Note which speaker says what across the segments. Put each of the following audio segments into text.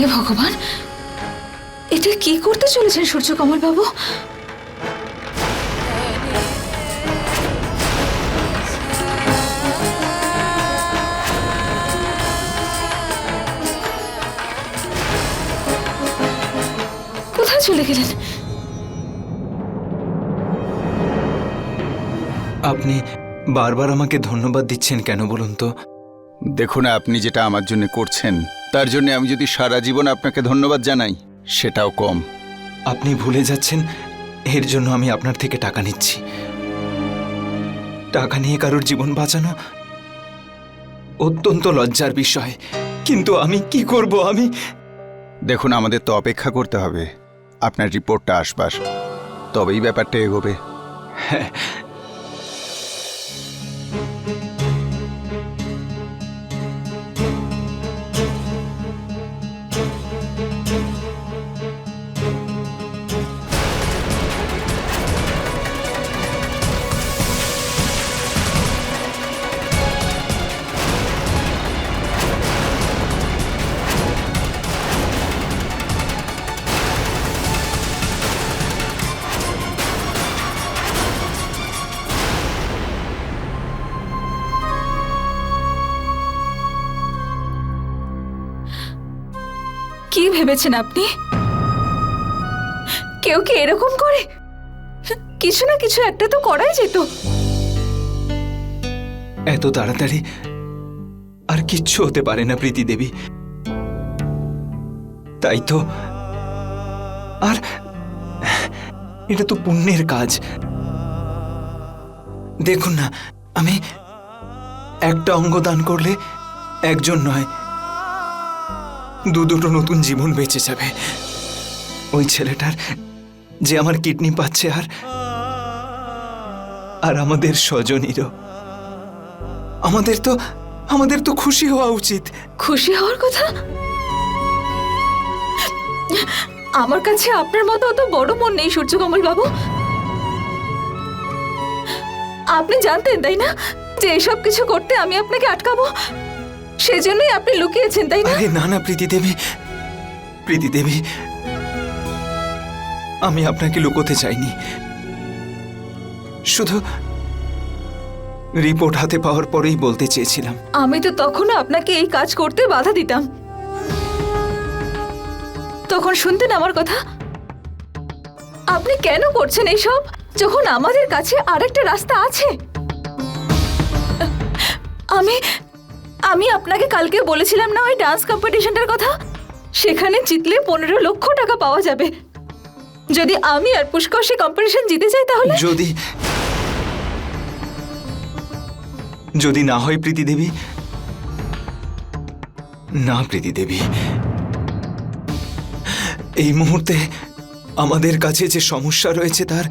Speaker 1: হে ভগবান এটা কি করতে চলেছেন সূর্যকমল বাবু কোথায় চলে গেলেন?
Speaker 2: আপনি বারবার আমাকে ধন্যবাদ দিচ্ছেন কেন বলুন তো?
Speaker 3: দেখুন আপনি যেটা আমার জন্য করছেন তার জন্য আমি যদি সারা জীবন আপনাকে ধন্যবাদ জানাই সেটাও কম।
Speaker 2: আপনি ভুলে যাচ্ছেন এর জন্য আমি আপনার থেকে টাকা নিচ্ছি। টাকা নিয়ে কারোর জীবন বাঁচানো অত্যন্ত লজ্জার বিষয়। কিন্তু আমি কি করব আমি
Speaker 3: দেখুন আমাদের তো অপেক্ষা করতে হবে। আপনার রিপোর্টটা আসবার। তবেই ব্যাপারটা এগোবে।
Speaker 1: কি ভেবেছেন আপনি? কেউ কি এরকম করে? কিছু না কিছু একটা তো করাই যেত।
Speaker 2: এত তাড়াতাড়ি আর কিচ্ছু হতে পারে না প্রীতি দেবী। তাই তো আর এটা তো পুণ্যের কাজ। দেখুন না, আমি একটা অঙ্গ দান করলে একজন নয় দু দুটো নতুন জীবন বেঁচে যাবে। ওই ছেলেটার যে আমার কিডনি পাচ্ছে আর আর আমাদের স্বজনীরও। আমাদের তো আমাদের তো খুশি হওয়া উচিত।
Speaker 1: খুশি হওয়ার কথা? আমার কাছে আপনার মতো অত বড় মন নেই, সূর্যকমল বাবু। আপনি জানতেন, তাই না? যে এসব কিছু করতে আমি আপনাকে আটকাবো। সেজন্যই আপনি লুকিয়েছেন তাই না?
Speaker 2: আরে না না প্রীতি দেবী প্রীতি দেবী আমি আপনাকে লুকোতে চাইনি। শুধু রিপোর্ট হাতে পাওয়ার পরেই বলতে চেয়েছিলাম।
Speaker 1: আমি তো তখনও আপনাকে এই কাজ করতে বাধা দিতাম। তখন শুনতেন আমার কথা? আপনি কেন করছেন এইসব? যখন আমাদের কাছে আরেকটা রাস্তা আছে। আমি আমি আপনাকে কালকে বলেছিলাম না ওই ডান্স কম্পিটিশনটার কথা? সেখানে জিতলে পনেরো লক্ষ টাকা পাওয়া যাবে। যদি আমি আর পুষ্কর সেই কম্পিটিশন জিতে যাই তাহলে?
Speaker 2: যদি যদি না হয় প্রীতি দেবী, না প্রীতি দেবী, এই মুহূর্তে আমাদের কাছে যে সমস্যা রয়েছে তার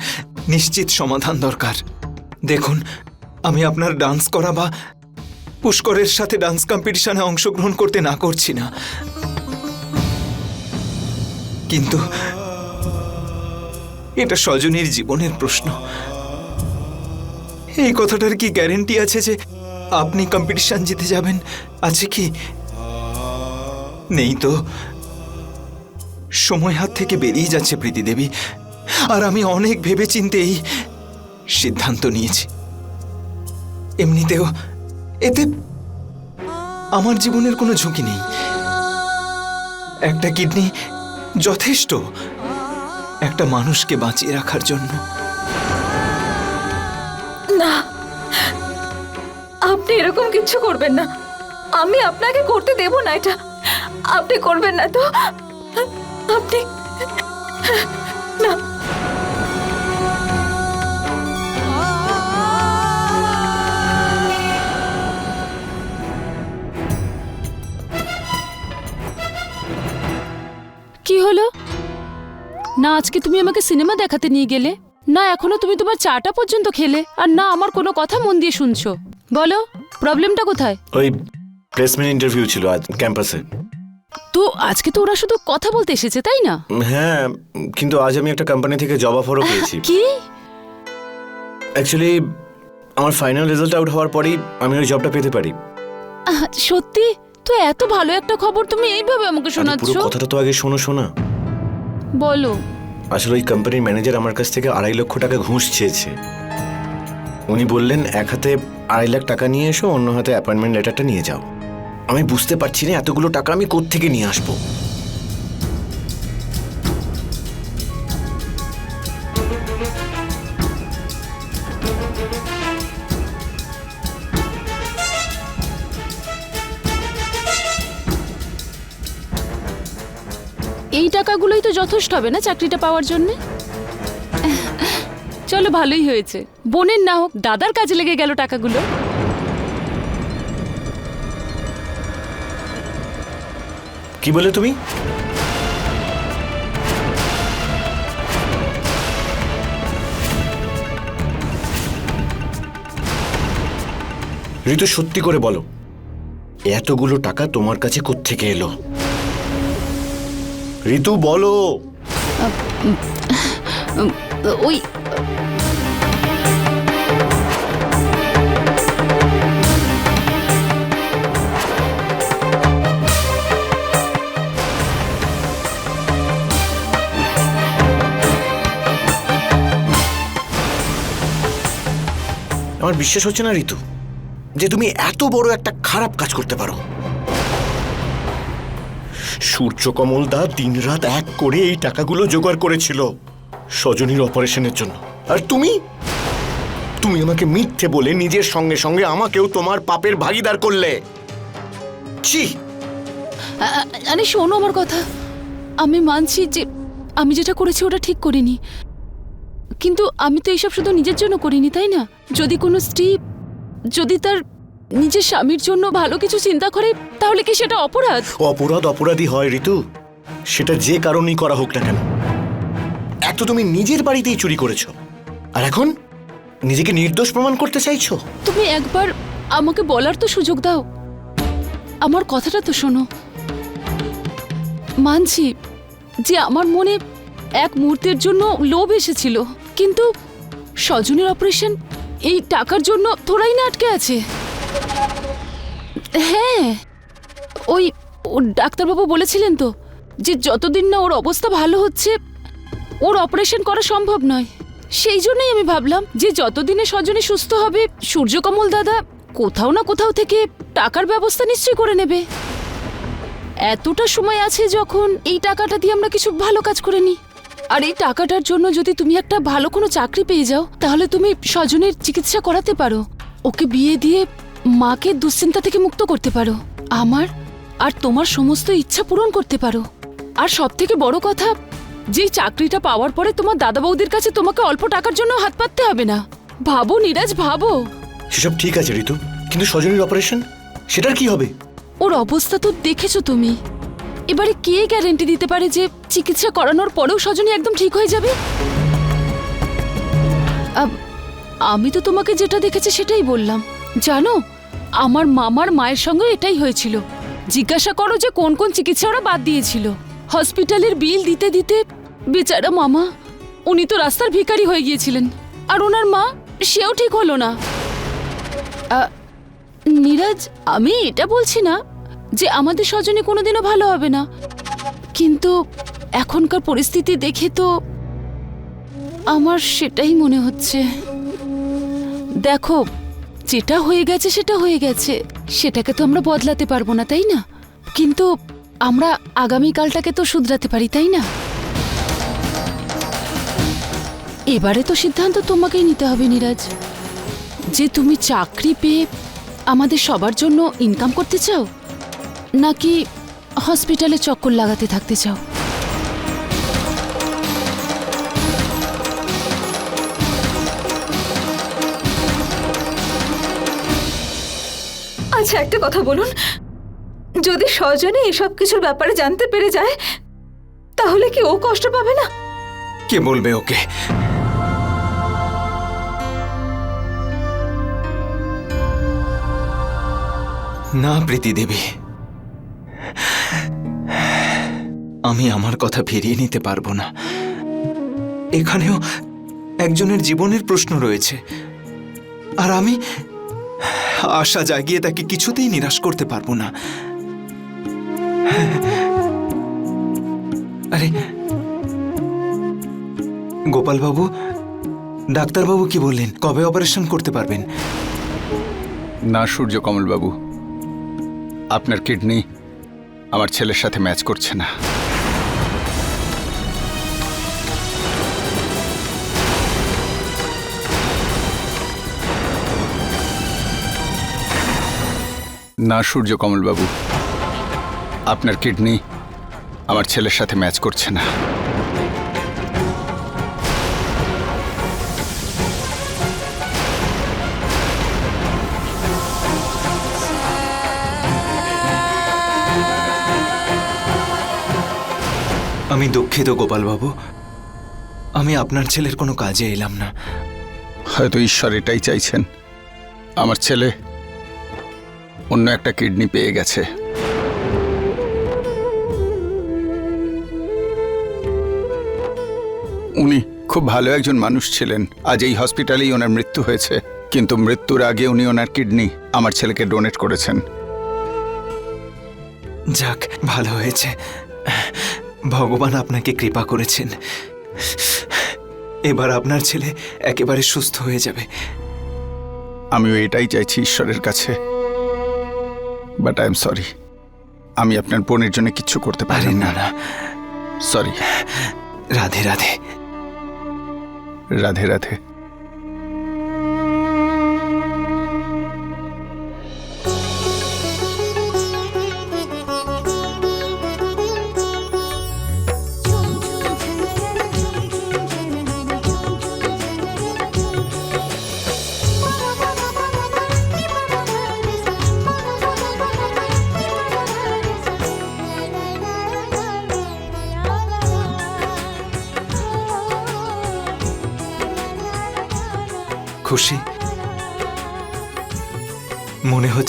Speaker 2: নিশ্চিত সমাধান দরকার। দেখুন, আমি আপনার ডান্স করা বা পুষ্করের সাথে ডান্স কম্পিটিশনে অংশগ্রহণ করতে না করছি না। কিন্তু এটা স্বজনীর জীবনের প্রশ্ন। এই কথাটার কি গ্যারেন্টি আছে যে আপনি কম্পিটিশন জিতে যাবেন? আছে কি? নেই তো। সময় হাত থেকে বেরিয়ে যাচ্ছে প্রীতি দেবী। আর আমি অনেক ভেবে চিনতে এই সিদ্ধান্ত নিয়েছি। এমনিতেও এতে আমার জীবনের কোনো ঝুঁকি নেই। একটা কিডনি যথেষ্ট একটা মানুষকে বাঁচিয়ে রাখার জন্য।
Speaker 1: না, আপনি এরকম কিচ্ছু করবেন না। আমি আপনাকে করতে দেব না এটা। আপনি করবেন না তো। আপনি না।
Speaker 4: কি হলো? না আজকে তুমি আমাকে সিনেমা দেখাতে নিয়ে গেলে। না এখনও তুমি তোমার চাটা পর্যন্ত খেলে। আর না আমার কোনো কথা মন দিয়ে শুনছো। বলো প্রবলেমটা কোথায়?
Speaker 5: ওই প্লেসমেন্ট ইন্টারভিউ ছিল আজ ক্যাম্পাসে।
Speaker 4: তো আজকে তো ওরা শুধু কথা বলতে এসেছে তাই না?
Speaker 5: হ্যাঁ কিন্তু আজ আমি একটা কোম্পানি থেকে জব অফারও পেয়েছি।
Speaker 4: কি?
Speaker 5: অ্যাকচুয়ালি আমার ফাইনাল রেজাল্ট আউট হওয়ার পরেই আমি ওই জবটা পেতে পারি।
Speaker 4: সত্যি? তো এত ভালো একটা খবর তুমি এইভাবে আমাকে শোনাচ্ছ
Speaker 5: পুরো কথাটা তো আগে শোনো শোনা।
Speaker 4: বলো।
Speaker 5: আসলে ওই কোম্পানির ম্যানেজার আমার কাছ থেকে আড়াই লক্ষ টাকা ঘুষ চেয়েছে। উনি বললেন এক হাতে আড়াই লাখ টাকা নিয়ে এসো অন্য হাতে অ্যাপয়েন্টমেন্ট লেটারটা নিয়ে যাও। আমি বুঝতে পারছি না এতগুলো টাকা আমি কোত্থেকে নিয়ে আসব?
Speaker 4: এই টাকাগুলোই তো যথেষ্ট হবে না চাকরিটা পাওয়ার জন্য? চলো ভালোই হয়েছে। বোনের না হোক, দাদার কাজে লেগে গেল টাকাগুলো।
Speaker 5: কি বলে তুমি? ঋতু, সত্যি করে বলো, এতগুলো টাকা তোমার কাছে কোত্থেকে এলো? ঋতু বলো।
Speaker 4: ওই
Speaker 5: আমার বিশ্বাস হচ্ছে না ঋতু যে তুমি এত বড় একটা খারাপ কাজ করতে পারো। সূর্যকমল দা দিনরাত এক করে এই টাকাগুলো জোগাড় করেছিল সজনীর অপারেশনের জন্য। আর তুমি? তুমি আমাকে মিথ্যে বলে নিজের সঙ্গে সঙ্গে আমাকেও তোমার পাপের ভাগিদার করলে। ছি!
Speaker 4: আরে শোনো আমার কথা। আমি মানছি যে আমি যেটা করেছি ওটা ঠিক করিনি। কিন্তু আমি তো এইসব শুধু নিজের জন্য করিনি, তাই না? যদি কোনো স্ত্রী যদি তার নিজের স্বামীর জন্য ভালো কিছু চিন্তা করে তাহলে কি সেটা অপরাধ?
Speaker 5: অপরাধ অপরাধী হয় ঋতু। সেটা যে কারণেই করা হোক না কেন। এক তো তুমি নিজের বাড়িতেই চুরি করেছ। আর এখন নিজেকে নির্দোষ প্রমাণ করতে চাইছো?
Speaker 4: তুমি একবার আমাকে বলার তো সুযোগ দাও। আমার কথাটা তো শোনো। মানছি যে আমার মনে এক মুহূর্তের জন্য লোভ এসেছিল। কিন্তু স্বজনের অপারেশন এই টাকার জন্য তোরাই না আটকে আছে। হ্যাঁ। ওই ডাক্তারবাবু বলেছিলেন তো যে যতদিন না ওর অবস্থা ভালো হচ্ছে, ওর অপারেশন করা সম্ভব নয়। সেই জন্যই আমি ভাবলাম যে যতদিনে স্বজনে সুস্থ হবে, সূর্যকমল দাদা কোথাও না কোথাও থেকে টাকার ব্যবস্থা নিশ্চয়ই করে নেবে। এতটা সময় আছে যখন এই টাকাটা দিয়ে আমরা কিছু ভালো কাজ করে নিই। আর এই টাকাটার জন্য যদি তুমি একটা ভালো কোনো চাকরি পেয়ে যাও, তাহলে তুমি স্বজনের চিকিৎসা করাতে পারো। ওকে বিয়ে দিয়ে মাকে দুশ্চিন্তা থেকে মুক্ত করতে পারো। আমার আর তোমার সমস্ত ইচ্ছা পূরণ করতে পারো। আর সব থেকে বড় কথা যে চাকরিটা পাওয়ার পরে তোমার দাদা বৌদির কাছে তোমাকে অল্প টাকার জন্য হাত পাততে হবে না। ভাবো নীরাজ ভাবো।
Speaker 5: সেসব ঠিক আছে ঋতু। কিন্তু সজনীর অপারেশন সেটার কি হবে?
Speaker 4: ওর অবস্থা তো দেখেছ তুমি। এবারে কে গ্যারেন্টি দিতে পারে যে চিকিৎসা করানোর পরেও সজনী একদম ঠিক হয়ে যাবে? আমি তো তোমাকে যেটা দেখেছি সেটাই বললাম। জানো, আমার মামার মায়ের সঙ্গে এটাই হয়েছিল। জিজ্ঞাসা করো যে কোন কোন চিকিৎসা ওরা বাদ দিয়েছিল। হসপিটালের বিল দিতে দিতে, বেচারা মামা, উনি তো রাস্তার ভিখারি হয়ে গিয়েছিলেন। আর ওনার মা, সেও ঠিক হলো না। নীরাজ, আমি এটা বলছি না যে আমাদের স্বজনে কোনোদিনও ভালো হবে না। কিন্তু এখনকার পরিস্থিতি দেখে তো আমার সেটাই মনে হচ্ছে। দেখো যেটা হয়ে গেছে, সেটা হয়ে গেছে। সেটাকে তো আমরা বদলাতে পারব না, তাই না? কিন্তু আমরা আগামীকালটাকে তো শুধরাতে পারি, তাই না? এবারে তো সিদ্ধান্ত তোমাকেই নিতে হবে, নীরাজ। যে তুমি চাকরি পেয়ে আমাদের সবার জন্য ইনকাম করতে চাও, নাকি হসপিটালে চক্কর লাগাতে থাকতে চাও?
Speaker 1: আচ্ছা একটা কথা বলুন। যদি স্বজনে এসব কিছুর ব্যাপারে জানতে পেরে যায়, তাহলে কি ও কষ্ট পাবে না?
Speaker 2: কে বলবে ওকে? না, প্রীতি দেবী। আমি আমার কথা ফিরিয়ে নিতে পারব না। এখানেও একজনের জীবনের প্রশ্ন রয়েছে। আর আমি আশা জাগিয়ে তাকে কিছুতেই নিরাশ করতে পারব না। আরে, গোপালবাবু, ডাক্তারবাবু কি বললেন? কবে অপারেশন করতে পারবেন?
Speaker 3: না, সূর্য কমলবাবু। আপনার কিডনি আমার ছেলের সাথে ম্যাচ করছে না। না সূর্য কমলবাবু। আপনার কিডনি আমার ছেলের সাথে ম্যাচ করছে না।
Speaker 2: আমি দুঃখিত গোপালবাবু। আমি আপনার ছেলের কোনো কাজে এলাম না।
Speaker 3: হয়তো ঈশ্বর এটাই চাইছেন। আমার ছেলে অন্য একটা কিডনি পেয়ে গেছে। উনি খুব ভালো একজন মানুষ ছিলেন। আজ এই হসপিটালেই ওনার মৃত্যু হয়েছে। কিন্তু মৃত্যুর আগে উনি ওনার কিডনি আমার ছেলেকে ডোনেট করেছেন।
Speaker 2: যাক ভালো হয়েছে। ভগবান আপনাকে কৃপা করেছেন। এবার আপনার ছেলে একেবারে সুস্থ হয়ে যাবে।
Speaker 3: আমিও এটাই চাইছি ঈশ্বরের কাছে। বাট আই এম সরি আমি আপনার বোনের জন্য কিচ্ছু করতে
Speaker 2: আরে
Speaker 3: পারি
Speaker 2: না।
Speaker 3: না
Speaker 2: না।
Speaker 3: সরি
Speaker 2: রাধে রাধে।
Speaker 3: রাধে রাধে।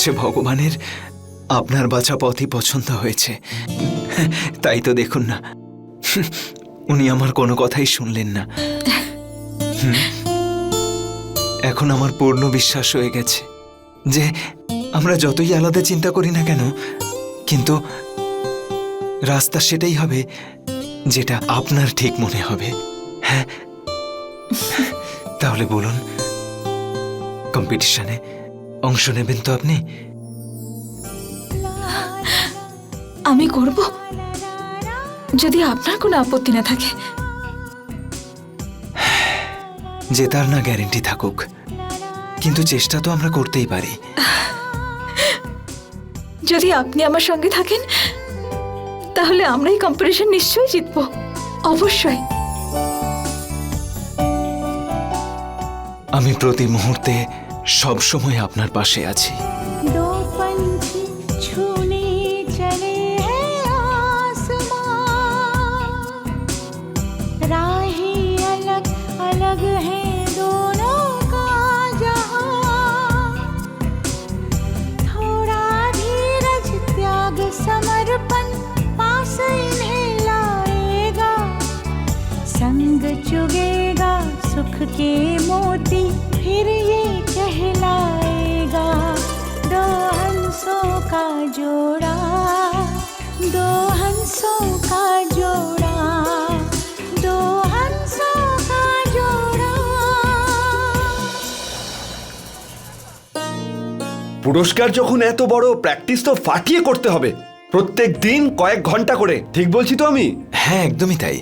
Speaker 2: হচ্ছে ভগবানের। আপনার বাঁচা পথই পছন্দ হয়েছে। তাই তো দেখুন না। উনি আমার কোনো কথাই শুনলেন না। এখন আমার পূর্ণ বিশ্বাস হয়ে গেছে যে আমরা যতই আলাদা চিন্তা করি না কেন, কিন্তু রাস্তা সেটাই হবে যেটা আপনার ঠিক মনে হবে। হ্যাঁ? তাহলে বলুন, কম্পিটিশনে অংশ নেবেন তো আপনি?
Speaker 1: আমি করব। যদি আপনার কোনো আপত্তি না থাকে।
Speaker 2: জেতার না গ্যারেন্টি থাকুক। কিন্তু চেষ্টা তো আমরা করতেই পারি।
Speaker 1: যদি আপনি আমার সঙ্গে থাকেন তাহলে আমরা এই কম্পিটিশন নিশ্চয়ই জিতবো। অবশ্যই।
Speaker 2: আমি প্রতি মুহূর্তে সব সময় আপনার পাশে আছি।
Speaker 6: পুরস্কার যখন এত বড় প্র্যাকটিস তো ফাটিয়ে করতে হবে। প্রত্যেক দিন কয়েক ঘণ্টা করে ঠিক বলছি তো আমি?
Speaker 2: হ্যাঁ একদমই তাই।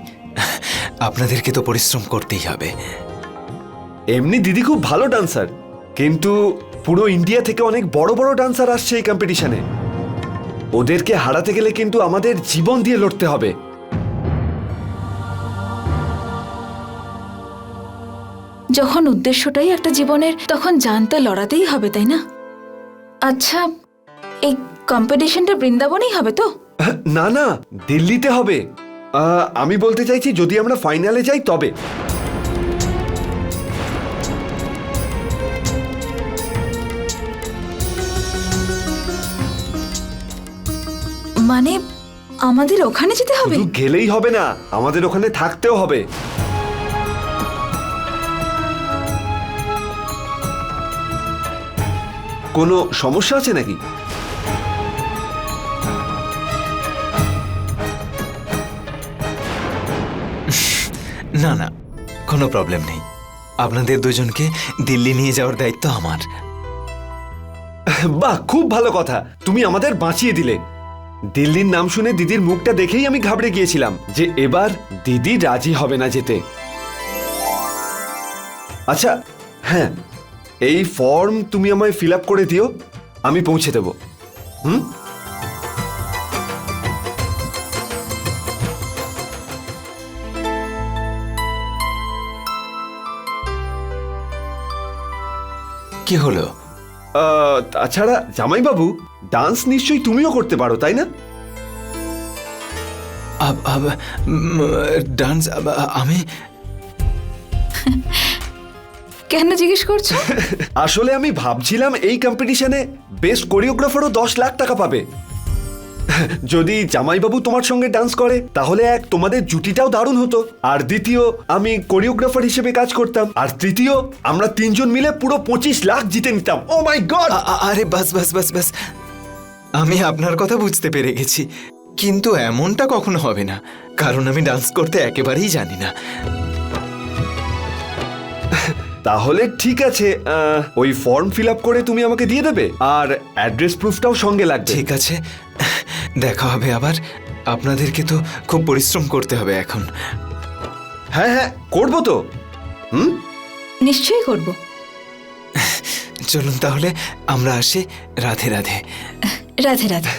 Speaker 2: আপনাদেরকে তো পরিশ্রম করতেই হবে।
Speaker 6: এমনি দিদি খুব ভালো ডান্সার কিন্তু পুরো ইন্ডিয়া থেকে অনেক বড় বড় ডান্সার আসছে এই কম্পিটিশনে ওদেরকে হারাতে গেলে কিন্তু আমাদের জীবন দিয়ে লড়তে হবে।
Speaker 1: যখন উদ্দেশ্যটাই একটা জীবনের তখন জানতে লড়াতেই হবে তাই না? আচ্ছা এই কম্পিটিশনটা বৃন্দাবনেই হবে তো?
Speaker 6: না না দিল্লিতে হবে। আহ, আমি বলতে চাইছি যদি আমরা ফাইনালে যাই তবে।
Speaker 1: মানে আমাদের ওখানে যেতে হবে?
Speaker 6: শুধু গেলেই হবে না আমাদের ওখানে থাকতেও হবে। কোনো সমস্যা আছে নাকি?
Speaker 2: না না কোনো প্রবলেম নেই। আপনাদের দুজনকে দিল্লি নিয়ে যাওয়ার দায়িত্ব আমার।
Speaker 6: বাহ খুব ভালো কথা। তুমি আমাদের বাঁচিয়ে দিলে। দিল্লির নাম শুনে দিদির মুখটা দেখেই আমি ঘাবড়ে গিয়েছিলাম যে এবার দিদি রাজি হবে না যেতে। আচ্ছা হ্যাঁ এই ফর্ম তুমি আমায় ফিল আপ করে দিও, আমি পৌঁছে দেব। হুম?
Speaker 2: কি হলো?
Speaker 6: তাছাড়া জামাইবাবু ডান্স নিশ্চয়ই তুমিও করতে পারো, তাই না?
Speaker 2: ডান্স আমি
Speaker 1: কেন জিজ্ঞেস করছ?
Speaker 6: আসলে আমি ভাবছিলাম এই কম্পিটিশনে বেস্ট কোরিওগ্রাফারও দশ লাখ টাকা পাবে। যদি জামাইবাবু তোমার সঙ্গে ডান্স করে তাহলে এক তোমাদের জুটিটাও দারুণ হতো। আর দ্বিতীয় আমি কোরিওগ্রাফার হিসেবে কাজ করতাম। আর তৃতীয় আমরা তিনজন মিলে পুরো পঁচিশ লাখ জিতে নিতাম। ও মাই গড
Speaker 2: আরে বাস বাস বাস বাস। আমি আপনার কথা বুঝতে পেরে গেছি। কিন্তু এমনটা কখনো হবে না। কারণ আমি ডান্স করতে একেবারেই জানি না।
Speaker 6: তাহলে ঠিক আছে আহ, ওই ফর্ম ফিল আপ করে তুমি আমাকে দিয়ে দেবে আর অ্যাড্রেস প্রুফটাও সঙ্গে লাগবে।
Speaker 2: ঠিক আছে দেখা হবে আবার আপনাদেরকে তো খুব পরিশ্রম করতে হবে এখন।
Speaker 6: হ্যাঁ হ্যাঁ করব তো। হুম?
Speaker 1: নিশ্চয়ই করব।
Speaker 2: চলুন তাহলে আমরা আসি রাধে রাধে।
Speaker 1: রাধে রাধে।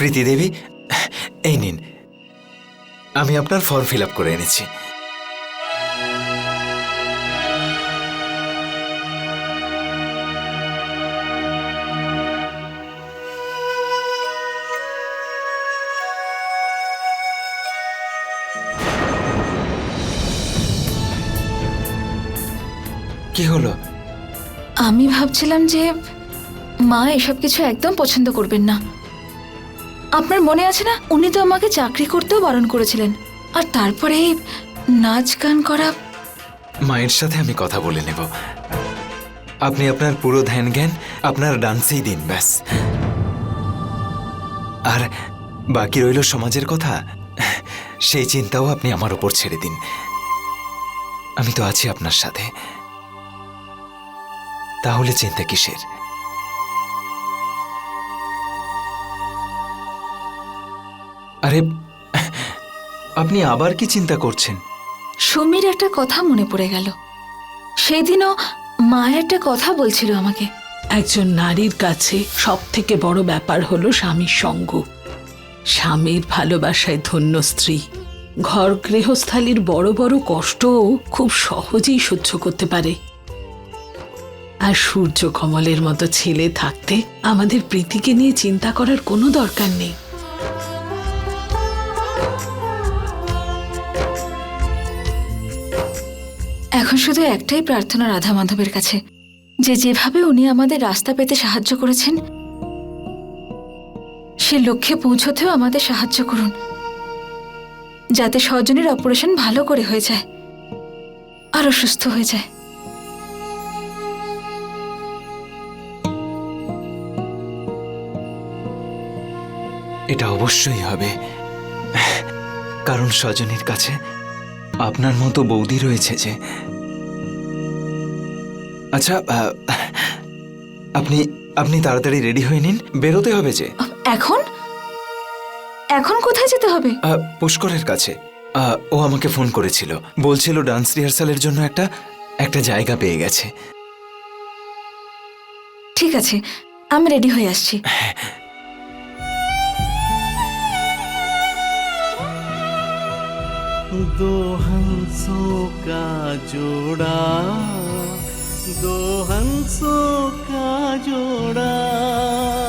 Speaker 2: প্রীতি দেবী, এই নিন। আমি আপনার ফর্ম ফিল আপ করে এনেছি। কি হলো?
Speaker 1: আমি ভাবছিলাম যে মা এসব কিছু একদম পছন্দ করবেন না। আপনার মনে আছে না, উনি তো আমাকে চাকরি করতেও বারণ করেছিলেন। আর তারপরে নাচ গান করা
Speaker 2: মায়ের সাথে আমি কথা বলে নেব। আপনি আপনার পুরো ধ্যান জ্ঞান, আপনার ডান্সেই দিন, ব্যাস। আর বাকি রইল সমাজের কথা, সেই চিন্তাও আপনি আমার ওপর ছেড়ে দিন। আমি তো আছি আপনার সাথে। তাহলে চিন্তা কিসের? আরে আপনি আবার কি চিন্তা করছেন?
Speaker 1: সমীর একটা কথা মনে পড়ে গেল। সেদিনও মা একটা কথা বলছিল আমাকে।
Speaker 7: একজন নারীর কাছে সব থেকে বড় ব্যাপার হলো স্বামীর সঙ্গ। স্বামীর ভালোবাসায় ধন্য স্ত্রী। ঘর গৃহস্থালির বড় বড় কষ্টও খুব সহজেই সহ্য করতে পারে। আর সূর্য কমলের মতো ছেলে থাকতে আমাদের প্রীতিকে নিয়ে চিন্তা করার কোনো দরকার নেই।
Speaker 1: এখন শুধু একটাই প্রার্থনা রাধা মাধবের কাছে। যে যেভাবে উনি আমাদের রাস্তা পেতে সাহায্য করেছেন, সে লক্ষ্যে পৌঁছতেও আমাদের সাহায্য করুন। যাতে স্বজনের অপারেশন ভালো করে হয়ে যায় আরও সুস্থ হয়ে যায়।
Speaker 2: এটা অবশ্যই হবে। কারণ স্বজনের কাছে আপনার মতো বৌদি রয়েছে যে আচ্ছা আহ, আপনি আপনি তাড়াতাড়ি রেডি হয়ে নিন বেরোতে হবে যে
Speaker 1: এখন এখন কোথায় যেতে হবে
Speaker 2: আহ, পুষ্করের কাছে আহ, ও আমাকে ফোন করেছিল বলছিল ডান্স রিহার্সালের জন্য একটা একটা জায়গা পেয়ে গেছে
Speaker 1: ঠিক আছে আমি রেডি হয়ে আসছি
Speaker 8: दो हंसों का जोड़ा दो हंसों का जोड़ा।